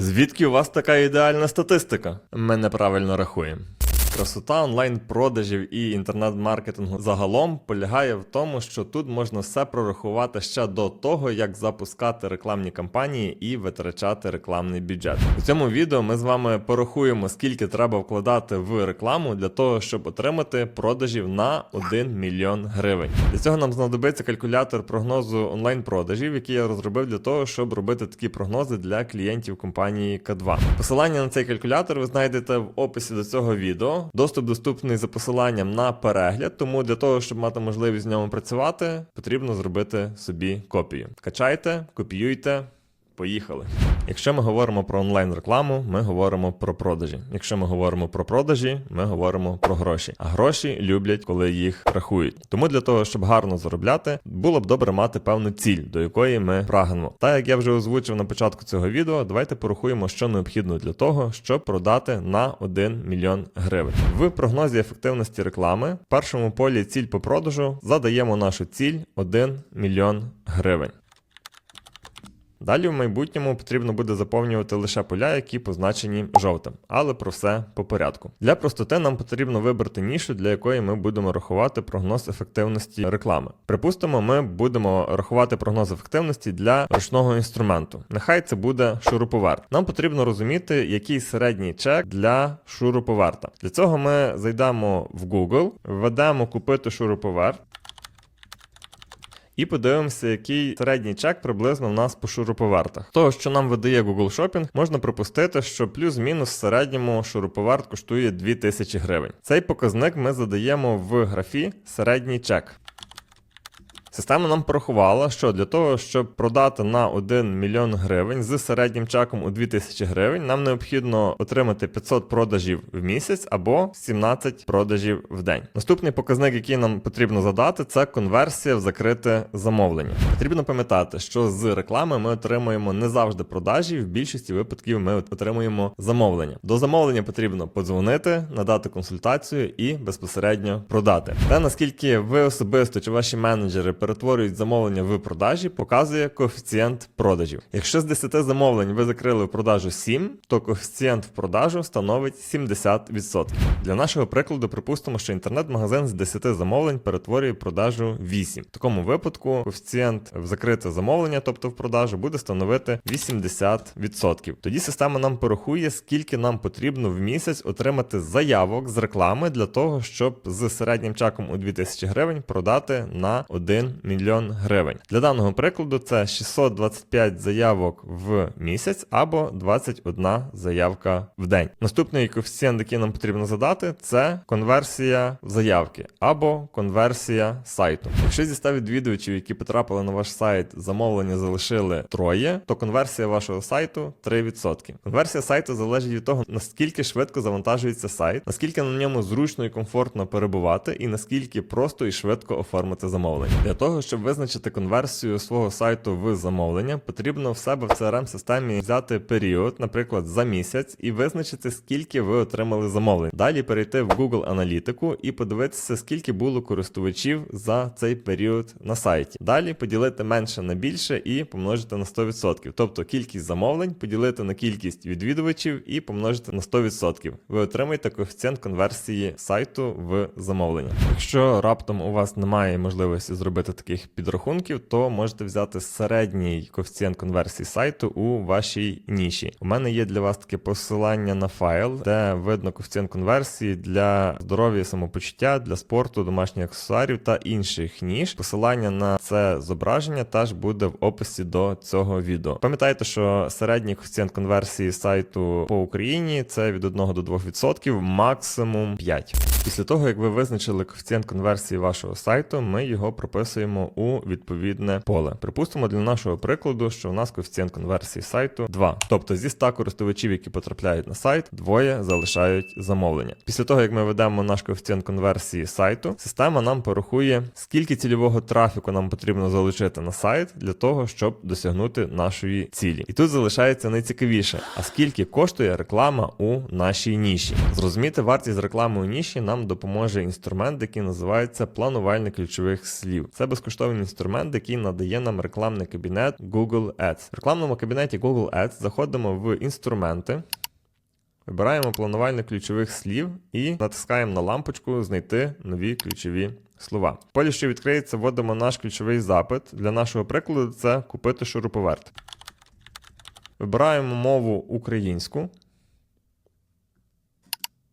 Звідки у вас така ідеальна статистика? Ми неправильно рахуємо. Красота онлайн-продажів і інтернет-маркетингу загалом полягає в тому, що тут можна все прорахувати ще до того, як запускати рекламні кампанії і витрачати рекламний бюджет. У цьому відео ми з вами порахуємо, скільки треба вкладати в рекламу для того, щоб отримати продажів на 1 мільйон гривень. Для цього нам знадобиться калькулятор прогнозу онлайн-продажів, який я розробив для того, щоб робити такі прогнози для клієнтів компанії К2. Посилання на цей калькулятор ви знайдете в описі до цього відео. Доступ доступний за посиланням на перегляд, тому для того, щоб мати можливість з ньому працювати, потрібно зробити собі копію. Качайте, копіюйте. Поїхали. Якщо ми говоримо про онлайн рекламу, ми говоримо про продажі. Якщо ми говоримо про продажі, ми говоримо про гроші. А гроші люблять, коли їх рахують. Тому для того, щоб гарно заробляти, було б добре мати певну ціль, до якої ми прагнемо. Та як я вже озвучив на початку цього відео, давайте порахуємо, що необхідно для того, щоб продати на 1 мільйон гривень. В прогнозі ефективності реклами в першому полі ціль по продажу задаємо нашу ціль 1 мільйон гривень. Далі в майбутньому потрібно буде заповнювати лише поля, які позначені жовтим, але про все по порядку. Для простоти нам потрібно вибрати нішу, для якої ми будемо рахувати прогноз ефективності реклами. Припустимо, ми будемо рахувати прогноз ефективності для ручного інструменту. Нехай це буде шуруповерт. Нам потрібно розуміти, який середній чек для шуруповерта. Для цього ми зайдемо в Google, введемо купити шуруповерт. І подивимося, який середній чек приблизно в нас по шуруповертах. Того, що нам видає Google Shopping, можна припустити, що плюс-мінус в середньому шуруповерт коштує 2000 гривень. Цей показник ми задаємо в графі середній чек. Система нам порахувала, що для того, щоб продати на 1 мільйон гривень з середнім чеком у 2000 гривень, нам необхідно отримати 500 продажів в місяць або 17 продажів в день. Наступний показник, який нам потрібно задати, це конверсія в закрите замовлення. Потрібно пам'ятати, що з реклами ми отримуємо не завжди продажі, в більшості випадків ми отримуємо замовлення. До замовлення потрібно подзвонити, надати консультацію і безпосередньо продати. Те наскільки ви особисто чи ваші менеджери перетворюють замовлення в продажі, показує коефіцієнт продажів. Якщо з 10 замовлень ви закрили в продажу 7, то коефіцієнт в продажу становить 70%. Для нашого прикладу припустимо, що інтернет-магазин з 10 замовлень перетворює продажу 8. В такому випадку коефіцієнт в закрите замовлення, тобто в продажу, буде становити 80%. Тоді система нам порахує, скільки нам потрібно в місяць отримати заявок з реклами для того, щоб з середнім чеком у 2000 гривень продати на 1 мільйон гривень. Для даного прикладу це 625 заявок в місяць або 21 заявка в день. Наступний коефіцієнт, який нам потрібно задати, це конверсія заявки або конверсія сайту. Якщо зі 100 відвідувачів, які потрапили на ваш сайт, замовлення залишили троє, то конверсія вашого сайту 3%. Конверсія сайту залежить від того, наскільки швидко завантажується сайт, наскільки на ньому зручно і комфортно перебувати, і наскільки просто і швидко оформити замовлення. Для того, щоб визначити конверсію свого сайту в замовлення, потрібно в себе в crm системі взяти період, наприклад, за місяць, і визначити, скільки ви отримали замовлень. Далі перейти в Google аналітику і подивитися, скільки було користувачів за цей період на сайті. Далі поділити менше на більше і помножити на 100%. Тобто кількість замовлень поділити на кількість відвідувачів і помножити на 100%. Ви отримаєте коефіцієнт конверсії сайту в замовлення. Якщо раптом у вас немає можливості зробити таких підрахунків, то можете взяти середній коефіцієнт конверсії сайту у вашій ніші. У мене є для вас таке посилання на файл, де видно коефіцієнт конверсії для здоров'я і самопочуття, для спорту, домашніх аксесуарів та інших ніж. Посилання на це зображення теж буде в описі до цього відео. Пам'ятайте, що середній коефіцієнт конверсії сайту по Україні це від 1 до 2%, максимум 5%. Після того, як ви визначили коефіцієнт конверсії вашого сайту, ми його прописуємо у відповідне поле. Припустимо для нашого прикладу, що у нас коефіцієнт конверсії сайту 2. Тобто зі 100 користувачів, які потрапляють на сайт, двоє залишають замовлення. Після того, як ми ведемо наш коефіцієнт конверсії сайту, система нам порахує, скільки цільового трафіку нам потрібно залучити на сайт для того, щоб досягнути нашої цілі. І тут залишається найцікавіше, а скільки коштує реклама у нашій ніші. Зрозуміти вартість реклами у ніші нам допоможе інструмент, який називається планувальник ключових слів. Це безкоштовний інструмент, який надає нам рекламний кабінет Google Ads. В рекламному кабінеті Google Ads заходимо в інструменти. Вибираємо планувальник ключових слів і натискаємо на лампочку Знайти нові ключові слова. В полі, що відкриється, вводимо наш ключовий запит. Для нашого прикладу це купити шуруповерт. Вибираємо мову українську.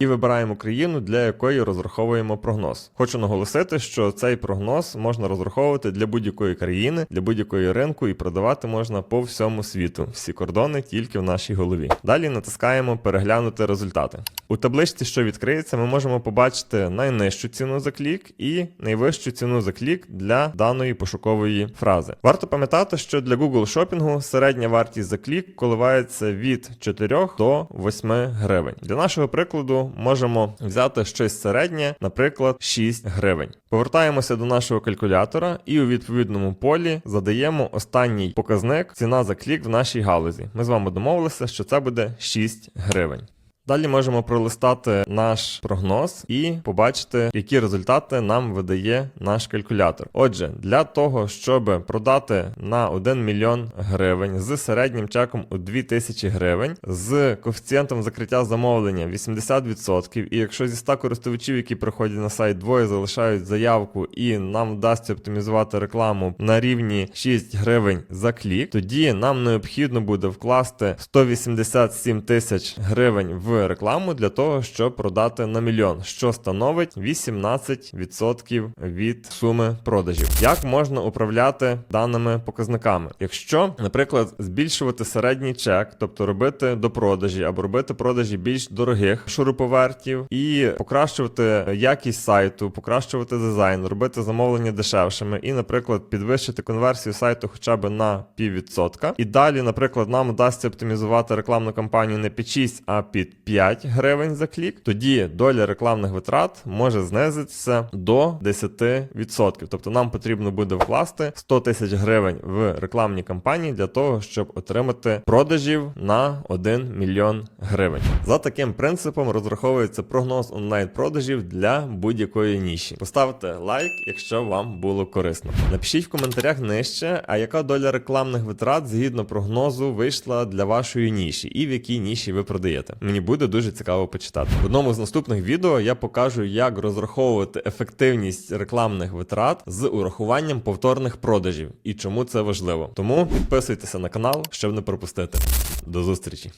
І вибираємо країну, для якої розраховуємо прогноз. Хочу наголосити, що цей прогноз можна розраховувати для будь-якої країни, для будь-якої ринку і продавати можна по всьому світу. Всі кордони тільки в нашій голові. Далі натискаємо переглянути результати. У табличці, що відкриється, ми можемо побачити найнижчу ціну за клік і найвищу ціну за клік для даної пошукової фрази. Варто пам'ятати, що для Google шопінгу середня вартість за клік коливається від 4 до 8 гривень. Для нашого прикладу можемо взяти щось середнє, наприклад, 6 гривень. Повертаємося до нашого калькулятора і у відповідному полі задаємо останній показник ціна за клік в нашій галузі. Ми з вами домовилися, що це буде 6 гривень. Далі можемо пролистати наш прогноз і побачити, які результати нам видає наш калькулятор. Отже, для того, щоб продати на 1 мільйон гривень з середнім чеком у 2000 гривень, з коефіцієнтом закриття замовлення 80%, і якщо зі 100 користувачів, які приходять на сайт, двоє залишають заявку і нам вдасться оптимізувати рекламу на рівні 6 гривень за клік, тоді нам необхідно буде вкласти 187 тисяч гривень в рекламу для того, щоб продати на мільйон, що становить 18% від суми продажів. Як можна управляти даними показниками? Якщо, наприклад, збільшувати середній чек, тобто робити до продажі або робити продажі більш дорогих шуруповертів і покращувати якість сайту, покращувати дизайн, робити замовлення дешевшими, і, наприклад, підвищити конверсію сайту хоча б на піввідсотка. І далі, наприклад, нам вдасться оптимізувати рекламну кампанію не під 6, а під 5 гривень за клік, тоді доля рекламних витрат може знизитися до 10%. Тобто нам потрібно буде вкласти 100 тисяч гривень в рекламні кампанії для того, щоб отримати продажів на 1 мільйон гривень. За таким принципом розраховується прогноз онлайн-продажів для будь-якої ніші. Поставте лайк, якщо вам було корисно. Напишіть в коментарях нижче, а яка доля рекламних витрат згідно прогнозу вийшла для вашої ніші і в якій ніші ви продаєте. Мені буде дуже цікаво почитати. В одному з наступних відео я покажу, як розраховувати ефективність рекламних витрат з урахуванням повторних продажів і чому це важливо. Тому підписуйтеся на канал, щоб не пропустити. До зустрічі!